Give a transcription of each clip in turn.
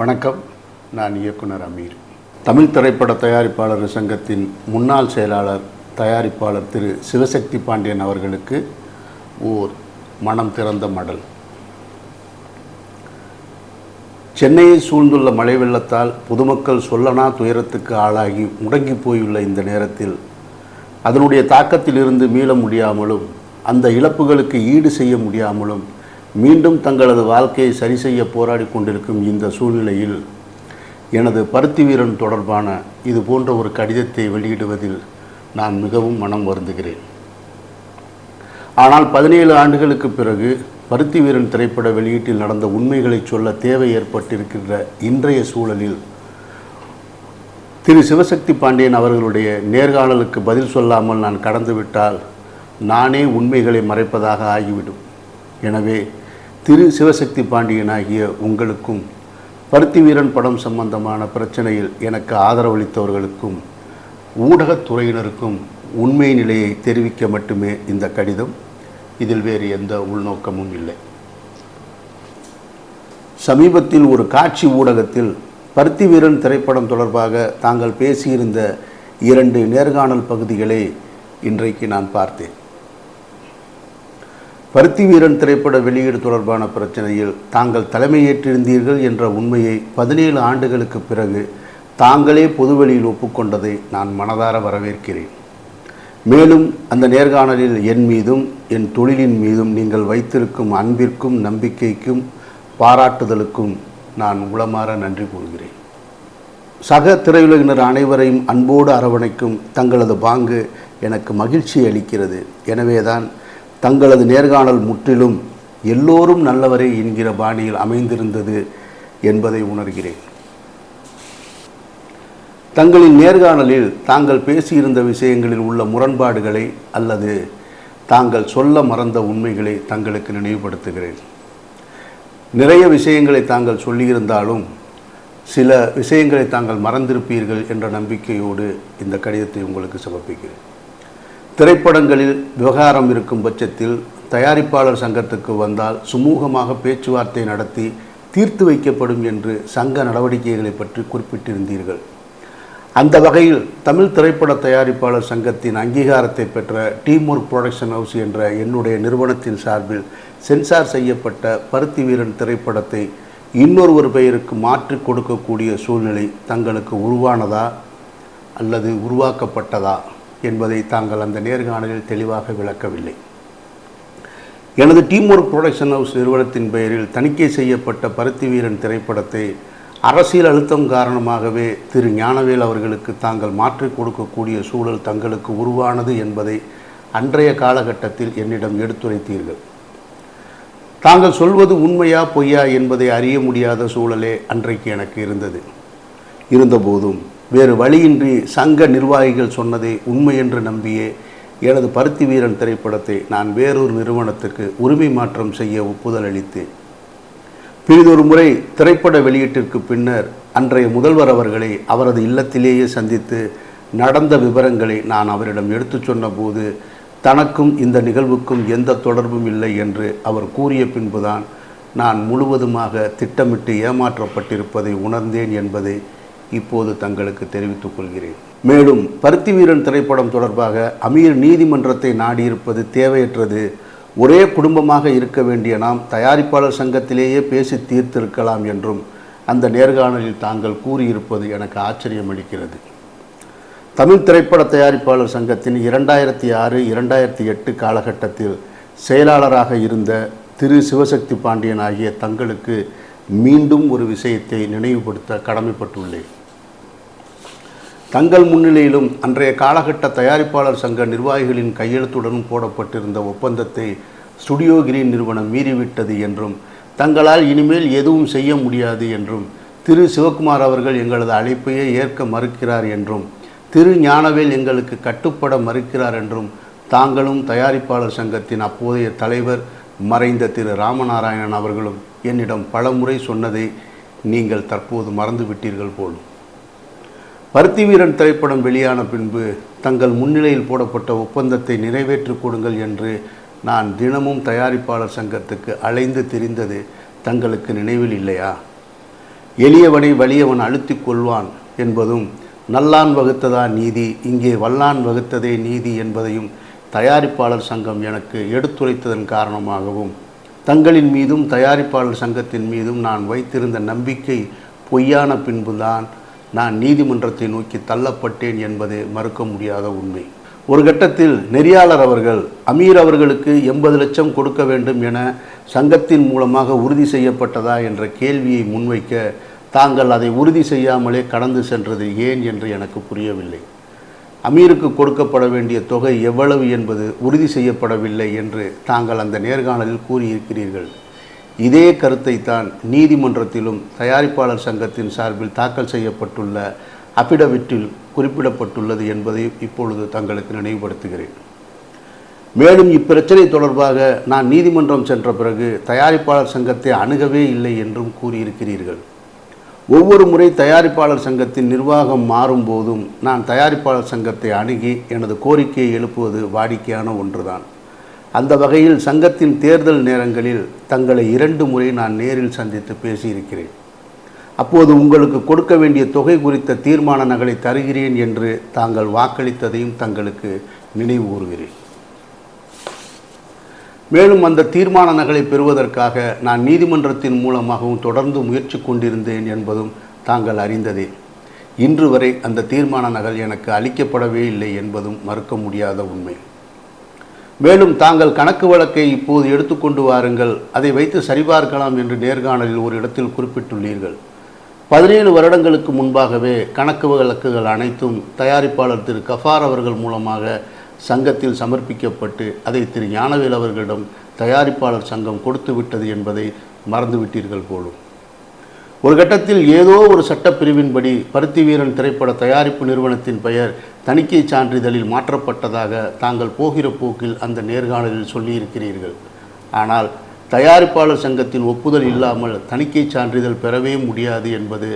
வணக்கம். நான் இயக்குனர் அமீர். தமிழ் திரைப்பட தயாரிப்பாளர் சங்கத்தின் முன்னாள் செயலாளர் தயாரிப்பாளர் திரு சிவசக்தி பாண்டியன் அவர்களுக்கு ஓர் மனம் திறந்த மடல். சென்னையை சூழ்ந்துள்ள மழை வெள்ளத்தால் பொதுமக்கள் சொல்லனா துயரத்துக்கு ஆளாகி முடங்கி போயுள்ள இந்த நேரத்தில் அதனுடைய தாக்கத்திலிருந்து மீள முடியாமலும் அந்த இழப்புகளுக்கு ஈடு செய்ய முடியாமலும் மீண்டும் தங்களது வாழ்க்கையை சரி செய்ய போராடி கொண்டிருக்கும் இந்த சூழ்நிலையில் எனது பருத்தி வீரன் தொடர்பான இது போன்ற ஒரு கடிதத்தை வெளியிடுவதில் நான் மிகவும் மனம் வருந்துகிறேன். ஆனால் பதினேழு ஆண்டுகளுக்கு பிறகு பருத்தி வீரன் திரைப்பட வெளியீட்டில் நடந்த உண்மைகளை சொல்ல தேவை ஏற்பட்டிருக்கின்ற இன்றைய சூழலில் திரு சிவசக்தி பாண்டியன் அவர்களுடைய நேர்காணலுக்கு பதில் சொல்லாமல் நான் கடந்துவிட்டால் நானே உண்மைகளை மறைப்பதாக ஆகிவிடும். எனவே திரு சிவசக்தி பாண்டியனாகிய உங்களுக்கும் பருத்தி வீரன் படம் சம்பந்தமான பிரச்சனையில் எனக்கு ஆதரவளித்தவர்களுக்கும் ஊடகத்துறையினருக்கும் உண்மை நிலையை தெரிவிக்க மட்டுமே இந்த கடிதம். இதில் வேறு எந்த உள்நோக்கமும் இல்லை. சமீபத்தில் ஒரு காட்சி ஊடகத்தில் பருத்தி வீரன் திரைப்படம் தொடர்பாக தாங்கள் பேசியிருந்த இரண்டு நேர்காணல் பகுதிகளை இன்றைக்கு நான் பார்த்தேன். பருத்தி வீரன் திரைப்பட வெளியீடு தொடர்பான பிரச்சனையில் தாங்கள் தலைமையேற்றிருந்தீர்கள் என்ற உண்மையை பதினேழு ஆண்டுகளுக்கு பிறகு தாங்களே பொதுவெளியில் ஒப்புக்கொண்டதை நான் மனதார வரவேற்கிறேன். மேலும் அந்த நேர்காணலில் என் மீதும் என் தொழிலின் மீதும் நீங்கள் வைத்திருக்கும் அன்பிற்கும் நம்பிக்கைக்கும் பாராட்டுதலுக்கும் நான் உளமாற நன்றி கூறுகிறேன். சக திரையுலகினர் அனைவரையும் அன்போடு அரவணைக்கும் தங்களது பாங்கு எனக்கு மகிழ்ச்சி அளிக்கிறது. எனவேதான் தங்களது நேர்காணல் முற்றிலும் எல்லோரும் நல்லவரே என்கிற பாணியில் அமைந்திருந்தது என்பதை உணர்கிறேன். தங்களின் நேர்காணலில் தாங்கள் பேசியிருந்த விஷயங்களில் உள்ள முரண்பாடுகளை அல்லது தாங்கள் சொல்ல மறந்த உண்மைகளை தங்களுக்கு நினைவுபடுத்துகிறேன். நிறைய விஷயங்களை தாங்கள் சொல்லியிருந்தாலும் சில விஷயங்களை தாங்கள் மறந்திருப்பீர்கள் என்ற நம்பிக்கையோடு இந்த கடிதத்தை உங்களுக்கு சமர்ப்பிக்கிறேன். திரைப்படங்களில் விவகாரம் இருக்கும் பட்சத்தில் தயாரிப்பாளர் சங்கத்துக்கு வந்தால் சுமூகமாக பேச்சுவார்த்தை நடத்தி தீர்த்து வைக்கப்படும் என்று சங்க நடவடிக்கைகளை பற்றி குறிப்பிட்டிருந்தீர்கள். அந்த வகையில் தமிழ் திரைப்பட தயாரிப்பாளர் சங்கத்தின் அங்கீகாரத்தை பெற்ற டீம் புரொடக்ஷன் ப்ரொடக்ஷன் ஹவுஸ் என்ற என்னுடைய நிறுவனத்தின் சார்பில் சென்சார் செய்யப்பட்ட பருத்தி வீரன் திரைப்படத்தை இன்னொரு பெயருக்கு மாற்றி கொடுக்கக்கூடிய சூழ்நிலை தங்களுக்கு உருவானதா அல்லது உருவாக்கப்பட்டதா? என்பதை தாங்கள் அந்த நேர்காணலில் தெளிவாக விளக்கவில்லை. எனது டீம் ஒர்க் ப்ரொடக்ஷன் ஹவுஸ் நிறுவனத்தின் பெயரில் தணிக்கை செய்யப்பட்ட பருத்தி வீரன் திரைப்படத்தை அரசியல் அழுத்தம் காரணமாகவே திரு ஞானவேல் அவர்களுக்கு தாங்கள் மாற்றிக் கொடுக்கக்கூடிய சூழல் தங்களுக்கு உருவானது என்பதை அன்றைய காலகட்டத்தில் என்னிடம் எடுத்துரைத்தீர்கள். தாங்கள் சொல்வது உண்மையா பொய்யா என்பதை அறிய முடியாத சூழலே அன்றைக்கு எனக்கு இருந்தது. இருந்தபோதும் வேறு வழியின்றி சங்க நிர்வாகிகள் சொன்னதை உண்மை என்று நம்பியே எனது பருத்தி வீரன் திரைப்படத்தை நான் வேறொரு நிறுவனத்துக்கு உரிமை மாற்றம் செய்ய ஒப்புதல் அளித்தேன். பிறிதொரு முறை திரைப்பட வெளியீட்டிற்கு பின்னர் அன்றைய முதல்வர் அவர்களை அவரது இல்லத்திலேயே சந்தித்து நடந்த விவரங்களை நான் அவரிடம் எடுத்துச் சொன்னபோது தனக்கும் இந்த நிகழ்வுக்கும் எந்த தொடர்பும் இல்லை என்று அவர் கூறிய பின்புதான் நான் முழுவதுமாக திட்டமிட்டு ஏமாற்றப்பட்டிருப்பதை உணர்ந்தேன் என்பதை இப்போது தங்களுக்கு தெரிவித்துக் கொள்கிறேன். மேலும் பருத்தி வீரன் திரைப்படம் தொடர்பாக அமீர் நீதிமன்றத்தை நாடியிருப்பது தேவையற்றது. ஒரே குடும்பமாக இருக்க வேண்டிய நாம் தயாரிப்பாளர் சங்கத்திலேயே பேசி தீர்த்திருக்கலாம் என்றும் அந்த நேர்காணலில் தாங்கள் கூறியிருப்பது எனக்கு ஆச்சரியம் அளிக்கிறது தமிழ் திரைப்பட தயாரிப்பாளர் சங்கத்தின் இரண்டாயிரத்தி ஆறு இரண்டாயிரத்தி எட்டு காலகட்டத்தில் செயலாளராக இருந்த திரு. சிவசக்தி பாண்டியன் ஆகிய தங்களுக்கு மீண்டும் ஒரு விஷயத்தை நினைவுபடுத்த கடமைப்பட்டுள்ளேன். தங்கள் முன்னிலையிலும் அன்றைய காலகட்ட தயாரிப்பாளர் சங்க நிர்வாகிகளின் கையெழுத்துடனும் போடப்பட்டிருந்த ஒப்பந்தத்தை ஸ்டுடியோ கிரீன் நிறுவனம் மீறிவிட்டது என்றும் தங்களால் இனிமேல் எதுவும் செய்ய முடியாது என்றும் திரு சிவகுமார் அவர்கள் எங்களது அழைப்பையே ஏற்க மறுக்கிறார் என்றும் திரு ஞானவேல் எங்களுக்கு கட்டுப்பட மறுக்கிறார் என்றும் தாங்களும் தயாரிப்பாளர் சங்கத்தின் அப்போதைய தலைவர் மறைந்த திரு ராமநாராயணன் அவர்களும் என்னிடம் பலமுறை சொன்னதை நீங்கள் தற்போது மறந்துவிட்டீர்கள் போலும். பருத்தி வீரன் திரைப்படம் வெளியான பின்பு தங்கள் முன்னிலையில் போடப்பட்ட ஒப்பந்தத்தை நிறைவேற்றிக் கொடுங்கள் என்று நான் தினமும் தயாரிப்பாளர் சங்கத்துக்கு அலைந்து திரிந்தது தங்களுக்கு நினைவில் இல்லையா? எளியவனை வலியவன் அழுத்திக் கொள்வான் என்பதும் நல்லான் வகுத்ததா நீதி இங்கே வல்லான் வகுத்ததே நீதி என்பதையும் தயாரிப்பாளர் சங்கம் எனக்கு எடுத்துரைத்ததன் காரணமாகவும் தங்களின் மீதும் தயாரிப்பாளர் சங்கத்தின் மீதும் நான் வைத்திருந்த நம்பிக்கை பொய்யான பின்புதான் நான் நீதிமன்றத்தை நோக்கி தள்ளப்பட்டேன் என்பது மறுக்க முடியாத உண்மை. ஒரு கட்டத்தில் நெறியாளர் அவர்கள் அமீர் அவர்களுக்கு எண்பது லட்சம் கொடுக்க வேண்டும் என சங்கத்தின் மூலமாக உறுதி செய்யப்பட்டதா என்ற கேள்வியை முன்வைக்க தாங்கள் அதை உறுதி செய்யாமலே கடந்து சென்றது ஏன் என்று எனக்கு புரியவில்லை. அமீருக்கு கொடுக்கப்பட வேண்டிய தொகை எவ்வளவு என்பது உறுதி செய்யப்படவில்லை என்று தாங்கள் அந்த நேர்காணலில் கூறியிருக்கிறீர்கள். இதே கருத்தை தான் நீதிமன்றத்திலும் தயாரிப்பாளர் சங்கத்தின் சார்பில் தாக்கல் செய்யப்பட்டுள்ள அபிடவிட்டில் குறிப்பிடப்பட்டுள்ளது என்பதை இப்பொழுது தங்களுக்கு நினைவுபடுத்துகிறேன். மேலும் இப்பிரச்சனை தொடர்பாக நான் நீதிமன்றம் சென்ற பிறகு தயாரிப்பாளர் சங்கத்தை அணுகவே இல்லை என்றும் கூறியிருக்கிறீர்கள். ஒவ்வொரு முறை தயாரிப்பாளர் சங்கத்தின் நிர்வாகம் மாறும்போதும் நான் தயாரிப்பாளர் சங்கத்தை அணுகி எனது கோரிக்கையை எழுப்புவது வாடிக்கையான ஒன்றுதான். அந்த வகையில் சங்கத்தின் தேர்தல் நேரங்களில் தங்களை இரண்டு முறை நான் நேரில் சந்தித்து பேசியிருக்கிறேன். அப்போது உங்களுக்கு கொடுக்க வேண்டிய தொகை குறித்த தீர்மான நகலை தருகிறேன் என்று தாங்கள் வாக்களித்ததையும் தங்களுக்கு நினைவு கூறுகிறேன். மேலும் அந்த தீர்மான நகலை பெறுவதற்காக நான் நீதிமன்றத்தின் மூலமாகவும் தொடர்ந்து முயற்சி கொண்டிருந்தேன் என்பதும் தாங்கள் அறிந்ததே. இன்று வரை அந்த தீர்மான நகல் எனக்கு அளிக்கப்படவே இல்லை என்பதும் மறுக்க முடியாத உண்மை. மேலும் தாங்கள் கணக்கு வழக்கை இப்போது எடுத்துக்கொண்டு வாருங்கள். அதை வைத்து சரிபார்க்கலாம் என்று நேர்காணலில் ஒரு இடத்தில் குறிப்பிட்டுள்ளீர்கள். பதினேழு வருடங்களுக்கு முன்பாகவே கணக்கு வழக்குகள் அனைத்தும் தயாரிப்பாளர் திரு. கஃபார் அவர்கள் மூலமாக சங்கத்தில் சமர்ப்பிக்கப்பட்டு அதை திரு. ஞானவேல் அவர்களிடம் தயாரிப்பாளர் சங்கம் கொடுத்து விட்டது என்பதை மறந்துவிட்டீர்கள் போலும். ஒரு கட்டத்தில் ஏதோ ஒரு சட்டப்பிரிவின்படி பருத்தி வீரன் திரைப்பட தயாரிப்பு நிறுவனத்தின் பெயர் தணிக்கை சான்றிதழில் மாற்றப்பட்டதாக தாங்கள் போகிற போக்கில் அந்த நேர்காணலில் சொல்லியிருக்கிறீர்கள். ஆனால் தயாரிப்பாளர் சங்கத்தின் ஒப்புதல் இல்லாமல் தணிக்கை சான்றிதழ் பெறவே முடியாது என்பது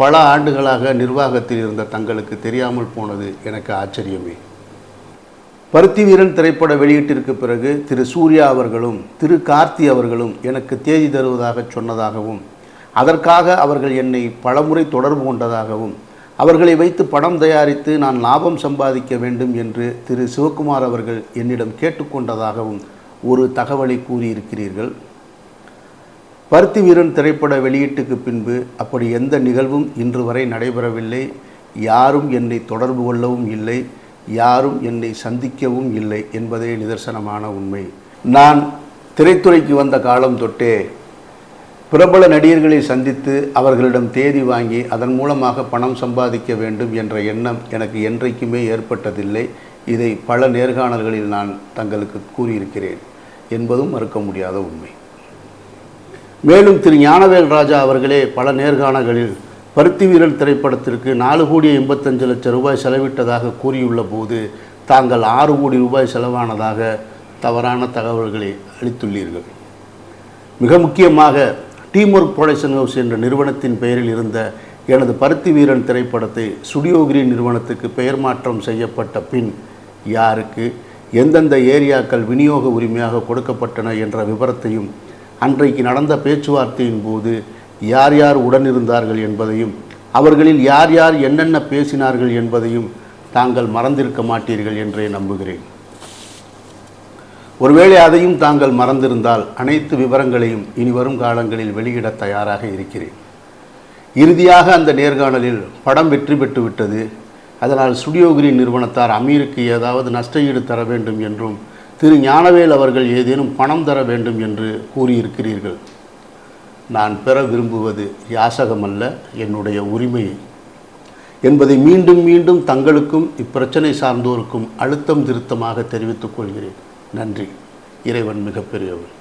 பல ஆண்டுகளாக நிர்வாகத்தில் இருந்த தங்களுக்கு தெரியாமல் போனது எனக்கு ஆச்சரியமே. பருத்தி வீரன் திரைப்பட வெளியீட்டிற்கு பிறகு திரு சூர்யா அவர்களும் திரு கார்த்தி அவர்களும் எனக்கு தேதி தருவதாக சொன்னதாகவும் அதற்காக அவர்கள் என்னை பலமுறை தொடர்பு கொண்டதாகவும் அவர்களை வைத்து படம் தயாரித்து நான் லாபம் சம்பாதிக்க வேண்டும் என்று திரு. சிவகுமார் அவர்கள் என்னிடம் கேட்டுக்கொண்டதாகவும் ஒரு தகவலை கூறியிருக்கிறீர்கள். பருத்தி வீரன் திரைப்பட வெளியீட்டுக்கு பின்பு அப்படி எந்த நிகழ்வும் இன்று வரை நடைபெறவில்லை. யாரும் என்னை தொடர்பு கொள்ளவும் இல்லை. யாரும் என்னை சந்திக்கவும் இல்லை என்பதே நிதர்சனமான உண்மை. நான் திரைத்துறைக்கு வந்த காலம் தொட்டே பிரபல நடிகர்களை சந்தித்து அவர்களிடம் தேதி வாங்கி அதன் மூலமாக பணம் சம்பாதிக்க வேண்டும் என்ற எண்ணம் எனக்கு என்றைக்குமே ஏற்பட்டதில்லை. இதை பல நேர்காணல்களில் நான் தங்களுக்கு கூறியிருக்கிறேன் என்பதும் மறுக்க முடியாத உண்மை. மேலும் திரு ஞானவேல் ராஜா அவர்களே பல நேர்காணல்களில் பருத்தி வீரல் திரைப்படத்திற்கு நாலு கோடி எண்பத்தஞ்சு லட்சம் ரூபாய் செலவிட்டதாக கூறியுள்ள போது தாங்கள் ஆறு கோடி ரூபாய் செலவானதாக தவறான தகவல்களை அளித்துள்ளீர்கள். மிக முக்கியமாக டீம் ஒர்க் ப்ரொடக்ஷன் ஹவுஸ் என்ற நிறுவனத்தின் பெயரில் இருந்த எனது பருத்தி வீரன் திரைப்படத்தை ஸ்டுடியோ கிரீன் நிறுவனத்துக்கு பெயர் மாற்றம் செய்யப்பட்ட பின் யாருக்கு? எந்தெந்த ஏரியாக்கள் விநியோக உரிமையாக கொடுக்கப்பட்டன என்ற விவரத்தையும் அன்றைக்கு நடந்த பேச்சுவார்த்தையின் போது யார் யார் உடனிருந்தார்கள் என்பதையும் அவர்களில் யார் யார் என்னென்ன பேசினார்கள் என்பதையும் தாங்கள் மறந்திருக்க மாட்டீர்கள் என்றே நம்புகிறேன். ஒருவேளை அதையும் தாங்கள் மறந்திருந்தால் அனைத்து விவரங்களையும் இனி வரும் காலங்களில் வெளியிட தயாராக இருக்கிறேன். இறுதியாக அந்த நேர்காணலில் படம் வெற்றி பெற்று விட்டது. அதனால் ஸ்டுடியோ கிரீன் நிறுவனத்தார் அமீருக்கு ஏதாவது நஷ்டஈடு தர வேண்டும் என்றும் திரு ஞானவேல் அவர்கள் ஏதேனும் பணம் தர வேண்டும் என்று கூறியிருக்கிறீர்கள். நான் பெற விரும்புவது யாசகமல்ல என்னுடைய உரிமை. என்பதை மீண்டும் மீண்டும் தங்களுக்கும் இப்பிரச்சனை சார்ந்தோருக்கும் அழுத்தம் திருத்தமாக தெரிவித்துக் கொள்கிறேன். நன்றி. இறைவன் மிகப்பெரியவன்